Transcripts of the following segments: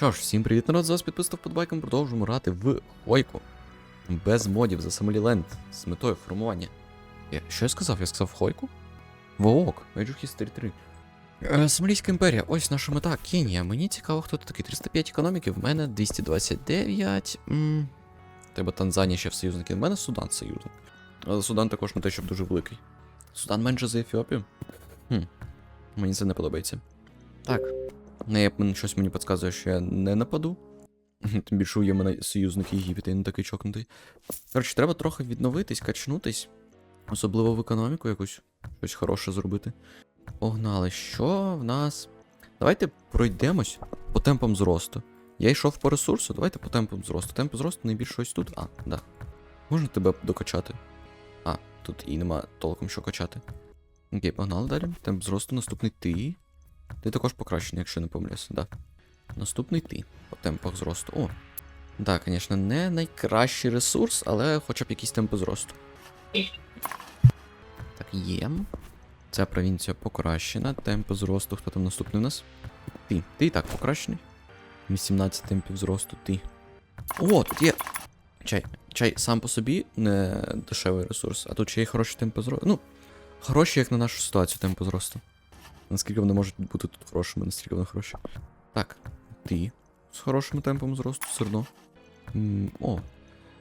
Що ж, всім привіт, народ, з вас підписав подбайком, продовжуємо грати в Хойку. Без модів за Самоліленд з метою формування. Я, що я сказав? Я сказав Хойку? Воок, of History 3. Е, Сомалійська імперія, ось наша мета, Кенія. Мені цікаво, хто тут такий. 305 економіки, в мене 229. М Треба Танзанія ще в союзники. В мене Судан союзник. Але Судан також не те, щоб дуже великий. Судан менше за Ефіопію. Хм. Мені це не подобається. Так. Не, щось мені підказує, що я не нападу. Тим більше є мене союзник Єгипет, я не такий чокнутий. Коротше, треба трохи відновитись, качнутись. Особливо в економіку якусь щось хороше зробити. Погнали, що в нас? Давайте пройдемось по темпам зросту. Я йшов по ресурсу, давайте по темпам зросту. Темп зросту найбільше ось тут. А, да. Можна тебе докачати? А, тут і нема толком що качати. Окей, погнали далі. Темп зросту, наступний ти. Ти також покращений, якщо не помиляюся, да. Наступний ти по темпах зросту. О. Да, звісно, не найкращий ресурс, але хоча б якісь темпи зросту. Так, є. Ця провінція покращена. Темпи зросту. Хто там наступний у нас? Ти. Ти і так покращений. 18 темпів зросту, ти. О, тут є. Чай. Чай сам по собі не дешевий ресурс, а тут ще й хороші темпи зросту. Ну, хороші, як на нашу ситуацію, темпи зросту. Наскільки вони можуть бути тут хорошими, наскільки вони хороші. Так, ти з хорошим темпом зросту, все одно. О,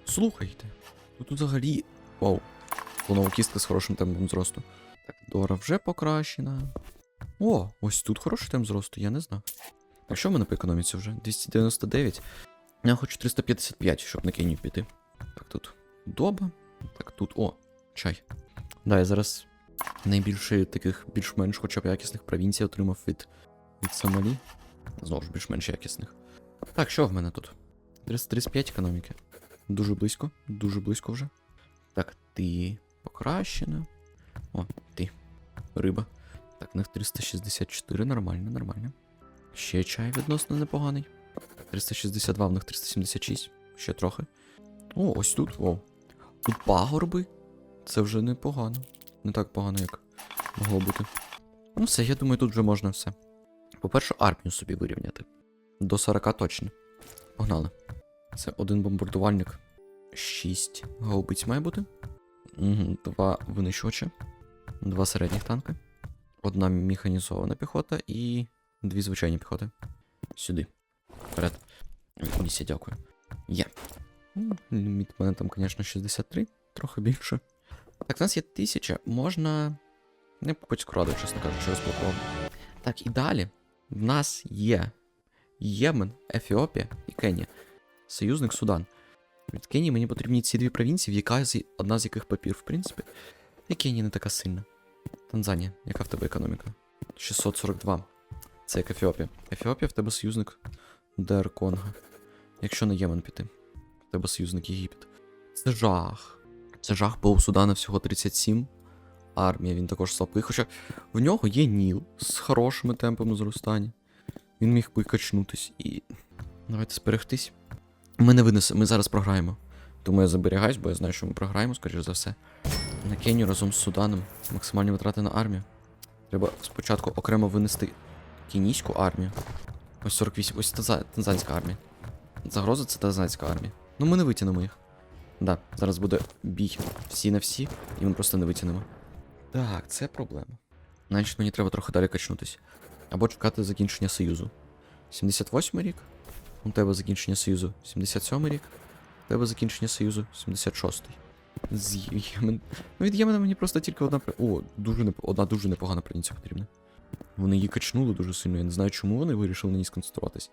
слухайте. Тут взагалі. Вау. Слонова кістка з хорошим темпом зросту. Так, Дора вже покращена. О, ось тут хороший темп зросту, я не знав. Так що в мене по економіці вже? 299. Я хочу 355, щоб на Кенію піти. Так, тут доба. Так, тут. О, чай. Да, я зараз найбільше таких більш-менш хоча б якісних провінцій отримав від, від Сомалі. Знову ж більш-менш якісних. Так, що в мене тут? 335 економіки. Дуже близько, дуже близько вже. Так, ти покращена. О, ти. Риба. Так, в них 364, нормально, нормально. Ще чай відносно непоганий. 362, в них 376. Ще трохи. О, ось тут. О. Тут пагорби. Це вже непогано. Не так погано, як могло бути. Ну все, я думаю, тут вже можна все. По-перше, армію собі вирівняти. До 40 точно. Погнали. Це один бомбардувальник. 6 гаубиць має бути. Два винищувача. Два середніх танки. Одна механізована піхота і дві звичайні піхоти. Сюди. Вперед. Місія, дякую. Є. М, Ліміт мене там, звісно, 63, трохи більше. Так, в нас є 1000, можна. Не хоч скрадо, чесно кажучи, розблокував. Так, і далі. В нас є Ємен, Ефіопія і Кенія. Союзник Судан. Від Кенії мені потрібні ці дві провінції, яка з одна з яких папір, в принципі. І Кенія не така сильна. Танзанія, яка в тебе економіка? 642. Це як Ефіопія. Ефіопія в тебе союзник ДР Конго. Якщо на Ємен піти, в тебе союзник Єгипет. Це жах. Це жах, бо у Судана всього 37. Армія, він також слабкий. Хоча в нього є Ніл з хорошими темпами зростання. Він міг би качнутись і. Давайте зберегтись. Ми не винесемо, ми зараз програємо. Тому я заберігаюсь, бо я знаю, що ми програємо, скоріш за все. На Кенію разом з Суданом. Максимальні витрати на армію. Треба спочатку окремо винести кенійську армію. Ось 48, ось танза- танзанська армія. Загроза це танзанська армія. Ну ми не витягнемо їх. Да, зараз буде бій всі на всі, і ми просто не витягнемо. Так, це проблема. Значить, мені треба трохи далі качнутись. Або чекати закінчення Союзу. 78 рік. У тебе закінчення Союзу. 77 рік. У тебе закінчення Союзу. 76. З Ємен. Ну від Ємена мені просто тільки одна. О, дуже неп... одна дуже непогана провінція потрібна. Вони її качнули дуже сильно. Я не знаю, чому вони вирішили на ній сконцентруватись.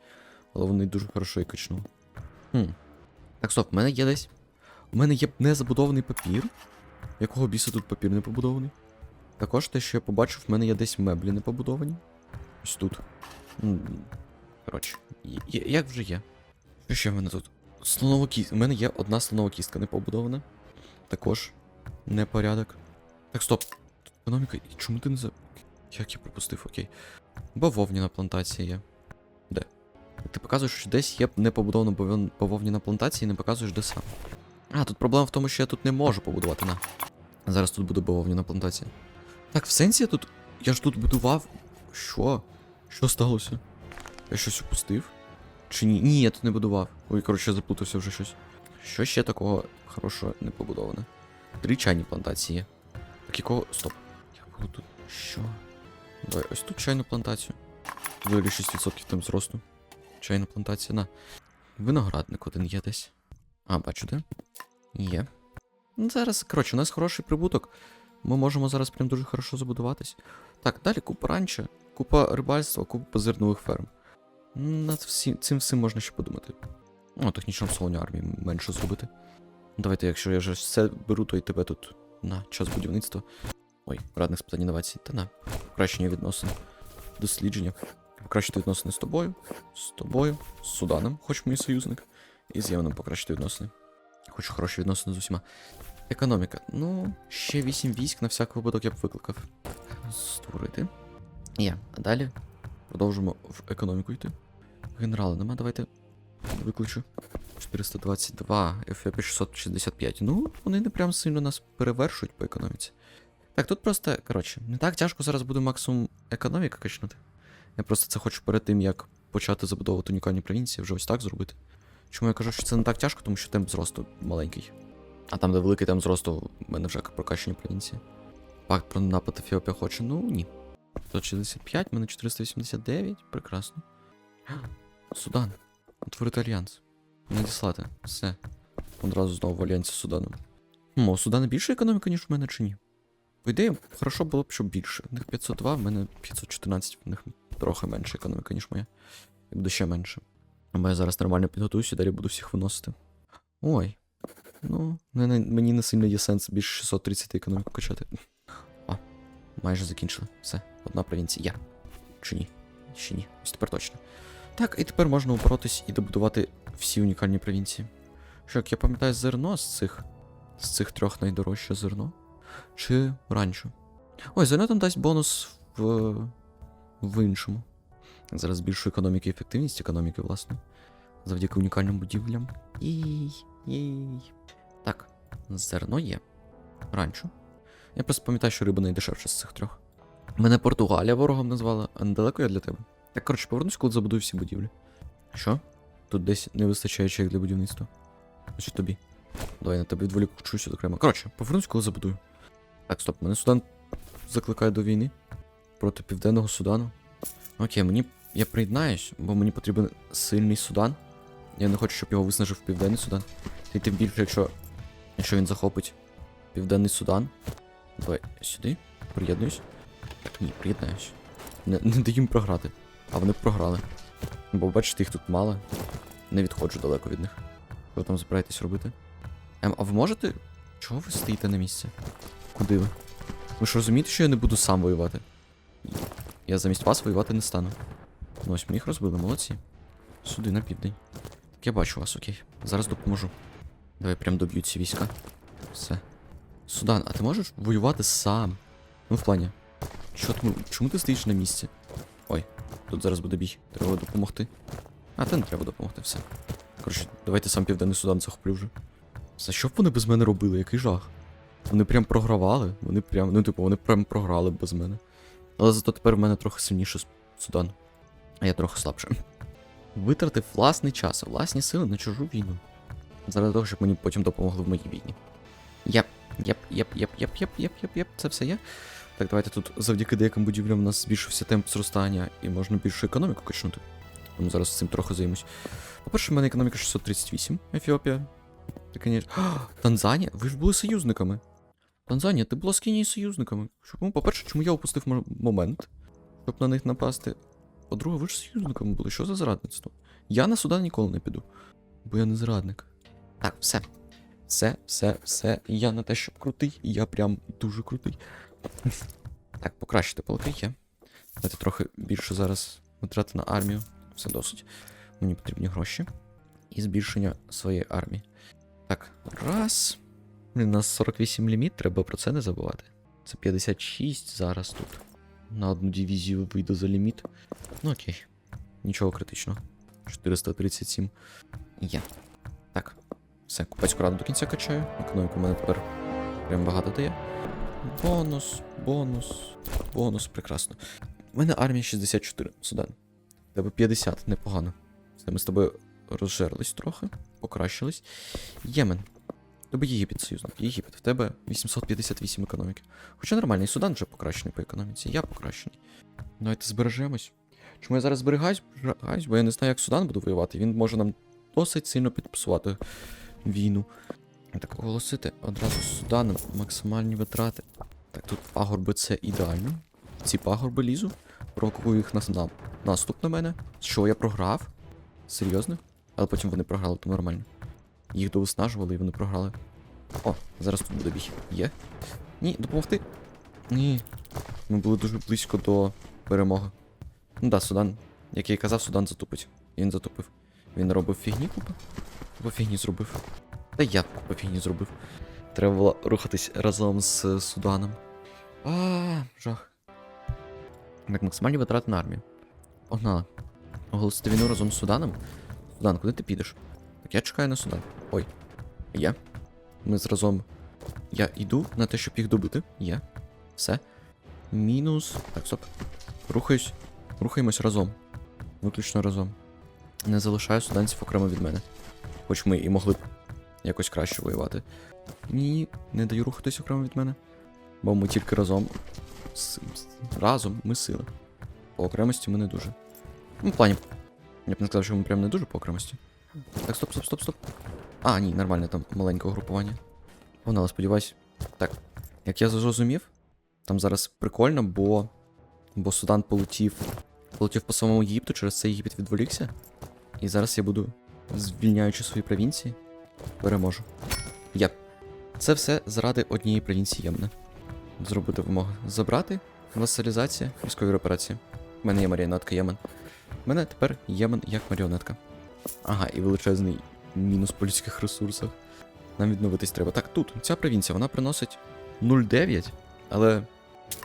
Але вони дуже хорошо її качнули. Хм. Так, стоп, в мене є десь. У мене є незабудований папір. Якого біса тут папір не побудований? Також те, що я побачив, в мене є десь меблі не побудовані. Ось тут. Коротше, є- є- як вже є. Що ще в мене тут? Слонова кістка. У мене є одна слонова кістка не побудована. Також непорядок. Так, стоп. Економіка. Чому ти не за. Як я пропустив, окей. Бавовняна плантація є. Де? Ти показуєш, що десь є непобудована бавовн- бавовняна плантація і не показуєш, де саме. А, тут проблема в тому, що я тут не можу побудувати на. Зараз тут буде бавовняна плантація. Так, в сенсі я тут. Я ж тут будував. Що? Що сталося? Я щось упустив? Чи ні? Ні, я тут не будував. Ой, коротше, заплутався вже щось. Що ще такого хорошого не побудоване? Три чайні плантації. Так якого. Стоп. Я буду тут. Що? Давай, ось тут чайну плантацію. Взагалі 6% там зросту. Чайна плантація, на. Виноградник один є десь. А, бачу, де? Є. Ну, зараз, коротше, у нас хороший прибуток. Ми можемо зараз прям дуже хорошо забудуватись. Так, далі купа ранча, купа рибальства, купа зернових ферм. Над всі, цим всім можна ще подумати. О, технічно обслуговування армії менше зробити. Давайте, якщо я вже все беру, то і тебе тут на час будівництва. Ой, радник з питань інновацій. Та на покращення відносин, дослідження. Покращити відносини з тобою, з тобою, з Суданом, хоч мій союзник, і з Єменом покращити відносини. Хочу хороші відносини з усіма. Економіка. Ну, ще 8 військ на всяк випадок я б викликав. Створити. Є. А далі продовжимо в економіку йти. Генерали нема, давайте викличу. 422, ефепі 665. Ну, вони не прям сильно нас перевершують по економіці. Так, тут просто, коротше, не так тяжко зараз буде максимум економіка качнути. Я просто це хочу перед тим, як почати забудовувати унікальні провінції, вже ось так зробити. Чому я кажу, що це не так тяжко, тому що темп зросту маленький. А там, де великий темп зросту, в мене вже прокачені провінції. Пакт про напад Ефіопія хоче, ну ні. 165, в мене 489, прекрасно. Судан. Утворити альянс. Надіслати. Все. Одразу знову в альянсі з Суданом. Хм, у Судана більше економіка, ніж у мене чи ні? По ідеї, хорошо було б, щоб більше. У них 502, в мене 514, в них трохи менше економіка, ніж моя. І буде ще менше. Або я зараз нормально підготуюся, далі буду всіх виносити. Ой. Ну, мені не сильно є сенс більше 630 економіку качати. А, майже закінчили. Все, одна провінція. Я. Чи ні? Ще ні. Ось тепер точно. Так, і тепер можна упоротись і добудувати всі унікальні провінції. Що, як я пам'ятаю, зерно з цих. З цих трьох найдорожче зерно. Чи ранчо? Ой, зерно там дасть бонус в. в іншому. Зараз збільшую економіки і ефективність економіки, власне. Завдяки унікальним будівлям. Їй, їй. Так, зерно є. Ранчо. Я просто пам'ятаю, що риба найдешевша з цих трьох. Мене Португалія ворогом назвала, а недалеко я для тебе. Так, коротше, повернусь, коли забудую всі будівлі. Що? Тут десь не вистачає чек для будівництва. Значить тобі. Давай я на тебе відволікчуся окремо. Коротше, повернусь, коли забудую. Так, стоп, мене Судан закликає до війни проти Південного Судану. Окей, мені. Я приєднаюсь, бо мені потрібен сильний Судан. Я не хочу, щоб його виснажив Південний Судан. І тим більше, якщо. Якщо він захопить Південний Судан. Давай сюди. Приєднуюсь. Ні, приєднаюсь. Не, не даю їм програти. А вони програли. Бо бачите, їх тут мало. Не відходжу далеко від них. Що там збираєтесь робити? Ем, а ви можете. Чого ви стоїте на місці? Куди ви? Ви ж розумієте, що я не буду сам воювати? Я замість вас воювати не стану. Ну ось ми їх розбили, молодці. Сюди на південь. Так я бачу вас, окей. Зараз допоможу. Давай прям доб'ю ці війська. Все. Судан, а ти можеш воювати сам? Ну, в плані. Ти, чому ти стоїш на місці? Ой, тут зараз буде бій. Треба допомогти. А, та не треба допомогти, все. Коротше, давайте сам Південний Судан захоплю вже. За що б вони без мене робили? Який жах? Вони прям програвали. Вони прям, ну типу, вони прям програли без мене. Але зато тепер в мене трохи сильніше Судан. А я трохи слабше. Витратив власний час, власні сили на чужу війну. Заради того, щоб мені потім допомогли в моїй війні. Єп, єп, єп, єп, єп, єп, єп, єп, єп, це все є. Так, давайте тут завдяки деяким будівлям у нас збільшився темп зростання і можна більшу економіку качнути. Тому зараз цим трохи займусь. По-перше, в мене економіка 638, Ефіопія. Та. Танзанія? Ви ж були союзниками. Танзанія, ти була з Кенією союзниками. Чому, по-перше, чому я опустив мо- момент, щоб на них напасти? По-друге, ви ж союзниками були. Що за зрадництво? Я на Судан ніколи не піду. Бо я не зрадник. Так, все. Все, все, все. Я на те, щоб крутий, я прям дуже крутий. Так, покращити полки є. Давайте трохи більше зараз витрати на армію. Все досить. Мені потрібні гроші. І збільшення своєї армії. Так, раз. Блін, У нас 48 ліміт, треба про це не забувати. Це 56 зараз тут. На одну дивізію вийду за ліміт. Ну окей. Нічого критичного. 437. Є. Так. Все, купецьку раду до кінця качаю. Економіку в мене тепер прям багато дає. Бонус, бонус, бонус, прекрасно. У мене армія 64, Судан. Тебе 50, непогано. Все, ми з тобою розжерлись трохи, покращились. Ємен. Тебе Єгипет союзник. Єгипет, в тебе 858 економіки. Хоча нормальний Судан вже покращений по економіці, я покращений. Давайте збережемось. Чому я зараз зберігаюсь? Зберігаюсь, бо я не знаю, як Судан буде воювати. Він може нам досить сильно підписувати війну. Так, оголосити одразу з Суданом максимальні витрати. Так, тут пагорби це ідеально. Ці пагорби лізу. Провокую їх на, на наступ на мене. Що я програв? Серйозно? Але потім вони програли, то нормально. Їх довиснажували і вони програли. О, зараз тут буде бій. Є? Ні, допомогти. Ні. Ми були дуже близько до перемоги. Ну да, Судан. Як я і казав, Судан затупить. Він затупив. Він робив фігні купа? По фігні зробив. Та я по фігні зробив. Треба було рухатись разом з Суданом. А, жах. Так, максимальні витрати на армію. Погнали. Оголосити війну разом з Суданом. Судан, куди ти підеш? Так я чекаю на Судан. Ой. Є. Ми зразом. Я йду на те, щоб їх добити. Є. Все. Мінус. Так, стоп. Рухаюсь. Рухаємось разом. Виключно разом. Не залишаю суданців окремо від мене. Хоч ми і могли б якось краще воювати. Ні, не даю рухатись окремо від мене. Бо ми тільки разом. Разом ми сила. По окремості ми не дуже. Ну, в плані. Я б не сказав, що ми прям не дуже по окремості. Так, стоп, стоп, стоп, стоп. А, ні, нормально, там маленьке угрупування. Погнали, сподіваюсь. Так, як я зрозумів, там зараз прикольно, бо. Бо Судан полетів. Полетів по самому Єгипту, через це Єгипет відволікся. І зараз я буду, звільняючи свої провінції, переможу. Я. Це все заради однієї провінції Ємна. Зробити вимоги. Забрати, васалізація, військові операції. У мене є маріонетка Ємен. У мене тепер Ємен як маріонетка. Ага, і величезний мінус по людських ресурсах. Нам відновитись треба. Так, тут, ця провінція, вона приносить 0,9, але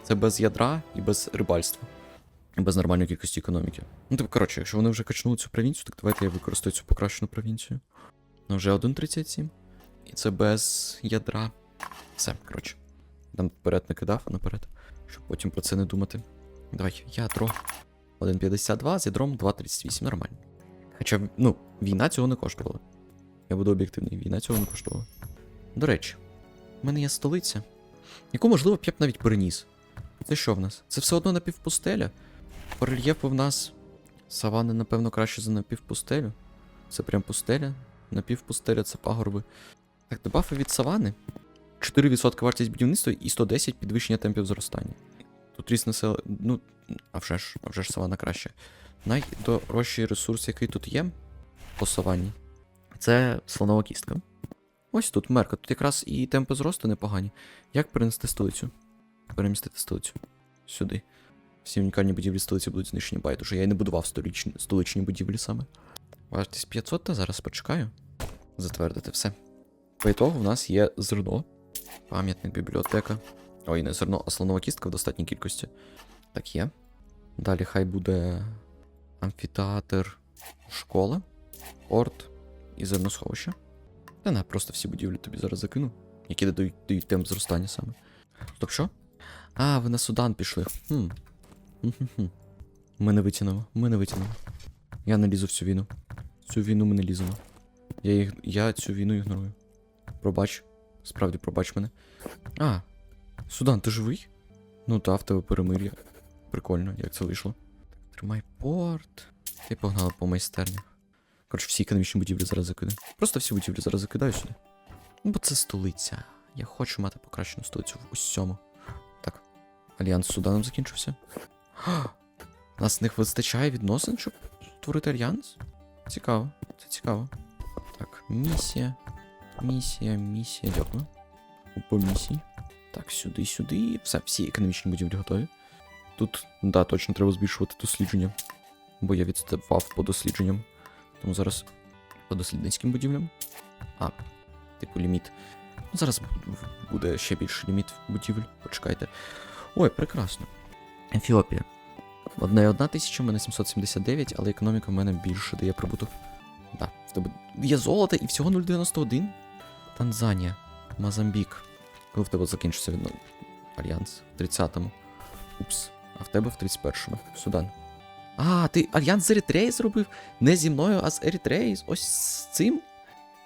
це без ядра і без рибальства. І без нормальної кількості економіки. Ну, типу, коротше, якщо вони вже качнули цю провінцію, так давайте я використаю цю покращену провінцію. Ну, вже 1.37. І це без ядра. Все, коротше. Там вперед накидав, наперед, щоб потім про це не думати. Давай, ядро. 1.52 з ядром 2.38, нормально. Хоча, ну, війна цього не коштувала. Я буду об'єктивний, війна цього не коштувала. До речі, в мене є столиця, яку, можливо, б я б навіть переніс. Це що в нас? Це все одно напівпустеля. По рельєфу в нас савани, напевно, краще за напівпустелю. Це прям пустеля. Напівпустеля це пагорби. Так, дебафи від савани. 4% вартість будівництва і 110 підвищення темпів зростання. Тут ріст населення. Ну, а вже ж, а вже ж савана краще. Найдорожчий ресурс, який тут є по саванні, це слонова кістка. Ось тут мерка. Тут якраз і темпи зросту непогані. Як перенести столицю? Перемістити столицю. Сюди. Всі унікальні будівлі столиці будуть знищені байдуже. Я й не будував столичні, столичні будівлі саме. Вартість 500, та зараз почекаю. Затвердити все. По ітогу в нас є зерно, пам'ятник, бібліотека. Ой, не зерно, а слонова кістка в достатній кількості. Так є. Далі хай буде амфітеатр, школа, порт і зерносховище. Та не, просто всі будівлі тобі зараз закину, які дають, дають темп зростання саме. Стоп, що? А, ви на Судан пішли. Хм. Ми не витягнемо, ми не витягнемо. Я не лізу в цю війну. Цю війну ми не ліземо. Я, їх, я цю війну ігнорую. Пробач. Справді, пробач мене. А, Судан, ти живий? Ну та, в тебе перемир'я. Прикольно, як це вийшло. Тримай порт. І погнали по майстернях. Коротше, всі економічні будівлі зараз закидаю. Просто всі будівлі зараз закидаю сюди. Ну, бо це столиця. Я хочу мати покращену столицю в усьому. Так. Альянс з Суданом закінчився. Ха! Нас них вистачає відносин, щоб створити альянс? Цікаво, це цікаво. Так, місія. Місія, місія, дякую. По місії. Так, сюди, сюди. Все, всі економічні будівлі готові. Тут, да, точно треба збільшувати дослідження. Бо я відставав по дослідженням. Тому зараз по дослідницьким будівлям. А, типу ліміт. Ну, зараз буде ще більший ліміт будівель. Почекайте. Ой, прекрасно. Ефіопія. Одна і одна тисяча, в мене 779, але економіка в мене більше дає прибуток. Да, в тебе є золото і всього 0,91. Танзанія, Мозамбік. Коли в тебе закінчиться відно... альянс? В 30-му. Упс. А в тебе в 31-му. Судан. А, ти альянс з Еритреї зробив? Не зі мною, а з Еритреї. Ось з цим?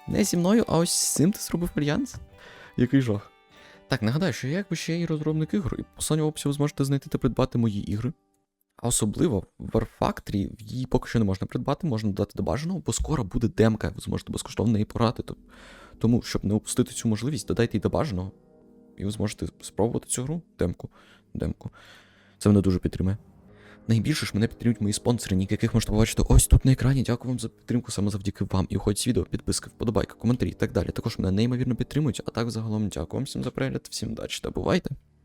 Не зі мною, а ось з цим ти зробив альянс? Який жах. Так, нагадаю, що я якби ще і розробник ігор, і в останньому описі ви зможете знайти та придбати мої ігри. А особливо в War Factory її поки що не можна придбати, можна додати до бажаного, бо скоро буде демка, ви зможете безкоштовно неї пограти. То- Тому, щоб не упустити цю можливість, додайте її до бажаного, і ви зможете спробувати цю гру, демку. демку. Це мене дуже підтримує. Найбільше ж мене підтримують мої спонсори, яких можете побачити ось тут на екрані. Дякую вам за підтримку саме завдяки вам. І уходь відео, підписки, вподобайка, коментарі і так далі. Також мене неймовірно підтримують. А так загалом дякую вам всім за перегляд, всім удачі та бувайте.